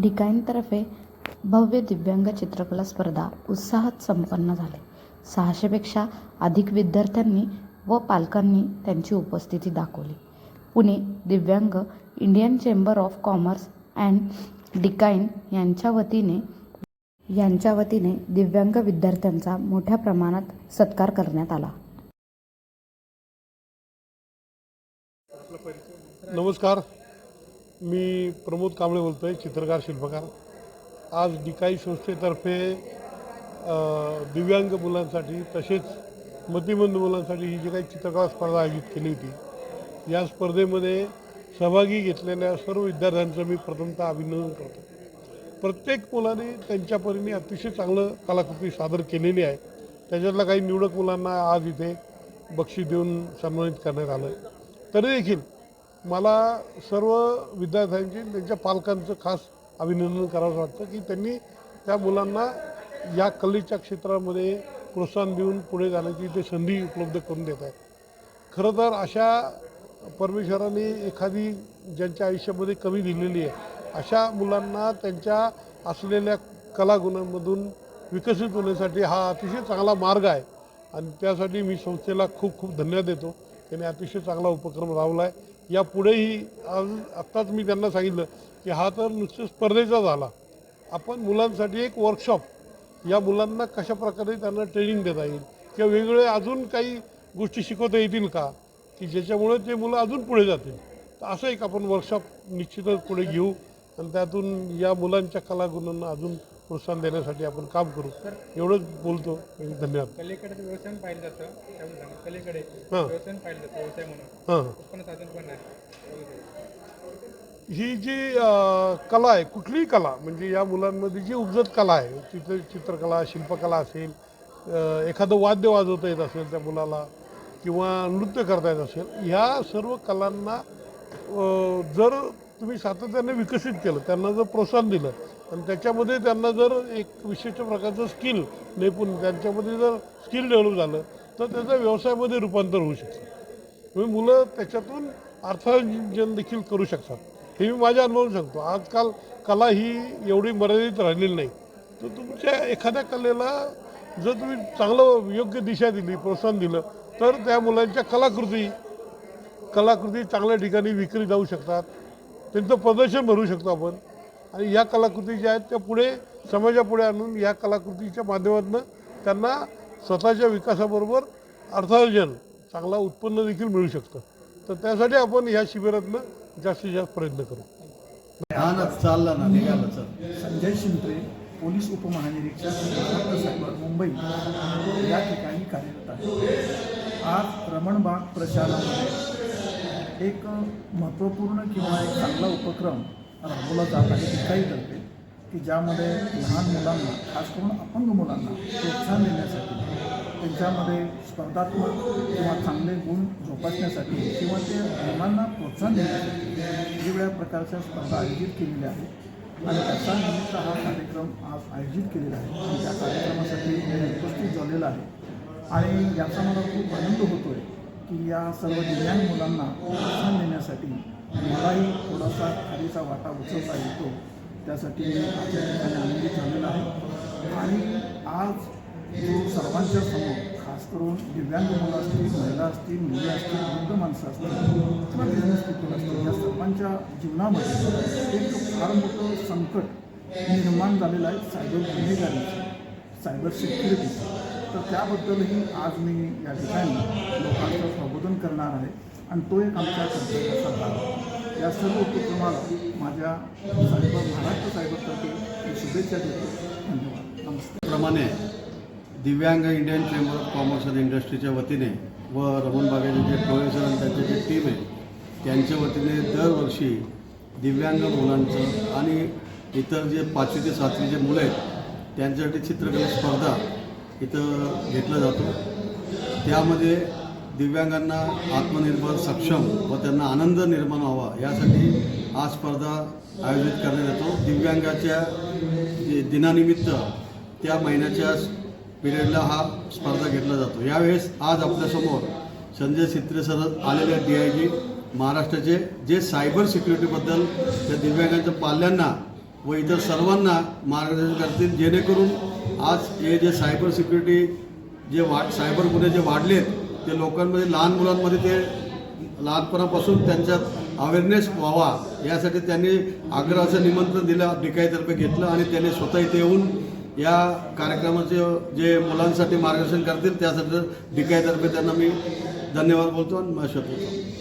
डिकाईनतर्फे भव्य दिव्यांग चित्रकला स्पर्धा उत्साहात संपन्न झाली. सहाशेपेक्षा अधिक विद्यार्थ्यांनी व पालकांनी त्यांची उपस्थिती दाखवली. पुणे दिव्यांग Indian chamber of commerce and डिकाईन यांच्या वतीने यांच्या वतीने दिव्यांग विद्यार्थ्यांचा मोठ्या प्रमाणात सत्कार करण्यात आला. नमस्कार. मी प्रमोद कांबळे बोलतो आहे चित्रकार शिल्पकार. आज डिकाई संस्थेतर्फे दिव्यांग मुलांसाठी तसेच मतिमंद मुलांसाठी ही जी काही चित्रकला स्पर्धा आयोजित केली होती या स्पर्धेमध्ये सहभागी घेतलेल्या सर्व विद्यार्थ्यांचं मी प्रथमतः अभिनंदन करतो. प्रत्येक मुलाने त्यांच्या परीने अतिशय चांगलं कलाकृती सादर केलेली आहे. त्याच्यातल्या काही निवडक मुलांना आज इथे बक्षीस देऊन सन्मानित करण्यात आलं तरी देखील मला सर्व विद्यार्थ्यांची त्यांच्या पालकांचं खास अभिनंदन करावं वाटतं की त्यांनी त्या मुलांना या कलेच्या क्षेत्रामध्ये प्रोत्साहन देऊन पुढे जाण्याची ते संधी उपलब्ध करून देत आहेत. खरं तर अशा परमेश्वराने एखादी ज्यांच्या आयुष्यामध्ये कमी दिलेली आहे अशा मुलांना त्यांच्या असलेल्या कलागुणांमधून विकसित होण्यासाठी हा अतिशय चांगला मार्ग आहे. आणि त्यासाठी मी संस्थेला खूप खूप धन्यवाद देतो. त्याने अतिशय चांगला उपक्रम राबवला आहे यापुढेही आज आत्ताच मी त्यांना सांगितलं की हा तर नुसतं स्पर्धेचा झाला. आपण मुलांसाठी एक वर्कशॉप या मुलांना कशा प्रकारे त्यांना ट्रेनिंग देता येईल? किंवा वेगवेगळे अजून काही गोष्टी शिकवता येतील का? की ज्याच्यामुळे ते मुलं अजून पुढे जातील. तर असं एक आपण वर्कशॉप निश्चितच पुढे घेऊ. आणि त्यातून या मुलांच्या कलागुणांना अजून प्रोत्साहन देण्यासाठी आपण काम करू. एवढंच बोलतो. धन्यवाद. कलेकडे ते व्यवसाय पाहिलं जातं. त्यामुळे सांगा कलेकडे हां. व्यवसाय पाहिलं जातं. व्यवसाय म्हणून. उत्पन्न साधन पण नाही जी कला आहे कुठलीही कला म्हणजे या मुलांमध्ये जी उपजत कला आहे चित्र चित्रकला शिल्पकला असेल एखादं वाद्य वाजवता येत असेल त्या मुलाला किंवा नृत्य करता येत असेल ह्या सर्व कलांना जर तुम्ही सातत्याने विकसित केलं त्यांना जर प्रोत्साहन दिलं आणि त्याच्यामध्ये त्यांना जर एक विशिष्ट प्रकारचं स्किल नेपून त्यांच्यामध्ये जर स्किल डेव्हलप झालं तर त्याचं व्यवसायामध्ये रूपांतर होऊ शकतं. तुम्ही मुलं त्याच्यातून अर्थार्जन देखील करू शकतात. हे मी माझ्या अनुभवून सांगतो. आजकाल कला ही एवढी मर्यादित राहिलेली नाही. तर तुमच्या एखाद्या कलेला जर तुम्ही चांगलं योग्य दिशा दिली प्रोत्साहन दिलं तर त्या मुलांच्या कलाकृती कलाकृती चांगल्या ठिकाणी विक्री जाऊ शकतात. त्यांचं प्रदर्शन भरू शकतो आपण. आणि या कलाकृती ज्या आहेत त्या पुढे समाजापुढे आणून या कलाकृतीच्या माध्यमातून त्यांना स्वतःच्या विकासाबरोबर अर्थार्जन चांगला उत्पन्न देखील मिळू शकतं. तर त्यासाठी आपण ह्या शिबिरातनं जास्तीत जास्त प्रयत्न करू. हा चालला ना निघाला संजय शिंत्रे पोलीस उपमहानिरीक्षक मुंबई या ठिकाणी कार्यरत आहे आज रमणबाग प्रशालामध्ये एक महत्त्वपूर्ण किंवा एक चांगला उपक्रम राबवला जात आहे करते की ज्यामध्ये लहान मुलांना खास करून अपंग मुलांना प्रोत्साहन देण्यासाठी त्यांच्यामध्ये स्पर्धात्मक किंवा चांगले गुण जोपासण्यासाठी किंवा ते मुलांना प्रोत्साहन देण्यासाठी वेगवेगळ्या प्रकारच्या स्पर्धा आयोजित केलेल्या आहेत. आणि त्याचा निमित्त हा कार्यक्रम आज आयोजित केलेला आहे. आणि त्या कार्यक्रमासाठी मी उपस्थित झालेला आहे. आणि याचा मला खूप आनंद होतो आहे की या सर्व दिव्यांग मुलांना प्रोत्साहन देण्यासाठी मलाही थोडासा खालीचा वाटा उचलता येतो. त्यासाठी मी आजच्या ठिकाणी आनंदी झालेला आहे. आणि आज जो सर्वांच्या समोर खास करून दिव्यांग मुलं असतील महिला असतील मुली असतील वृद्ध माणसं असतील किंवा बिझनेस पीपल असतील या सर्वांच्या जीवनामध्ये एक फार मोठं संकट निर्माण झालेलं आहे. सायबर गुन्हेगारीचं सायबर सिक्युरिटीचं तर त्याबद्दलही आज मी या ठिकाणी लोकांचं संबोधन करणार आहे. आणि तो एक आमच्या कर्तव्याचा भाग या सर्व उपक्रमाला माझ्या सायबर महाराष्ट्र साहेबांतर्फे मी शुभेच्छा देतो. धन्यवाद. नमस्ते प्रमाणे दिव्यांग Indian chamber of commerce and इंडस्ट्रीच्या वतीने व रमण बागेचे जे प्रोफेसर आणि त्यांची जे टीम आहे त्यांच्या वतीने दरवर्षी दिव्यांग मुलांचं आणि इतर जे पाचवी ते सातवी जे मुलं आहेत त्यांच्यासाठी चित्रकला स्पर्धा इथं घेतला जातो. त्यामध्ये दिव्यांगांना आत्मनिर्भर सक्षम व त्यांना आनंद निर्माण व्हावा यासाठी हा स्पर्धा आयोजित करण्यात येतो. दिव्यांगाच्या जे दिनानिमित्त त्या महिन्याच्या पिरियडला हा स्पर्धा घेतला जातो. यावेळेस आज आपल्यासमोर संजय सित्रे सर आलेले डी आय जी महाराष्ट्राचे. जे सायबर सिक्युरिटीबद्दल त्या दिव्यांगांच्या पाल्यांना व इतर सर्वांना मार्गदर्शन करतील जेणेकरून आज हे जे सायबर सिक्युरिटी जे वा सायबर गुन्हे जे वाढलेत ते लोकांमध्ये लहान मुलांमध्ये ते लहानपणापासून त्यांच्यात अवेअरनेस व्हावा यासाठी त्यांनी आग्रहाचं निमंत्रण दिलं डिकाईतर्फे घेतलं आणि त्यांनी स्वतः इथे येऊन या कार्यक्रमाचे जे मुलांसाठी मार्गदर्शन करतील त्यासाठी डिकाईतर्फे त्यांना मी धन्यवाद बोलतो आणि मत होतो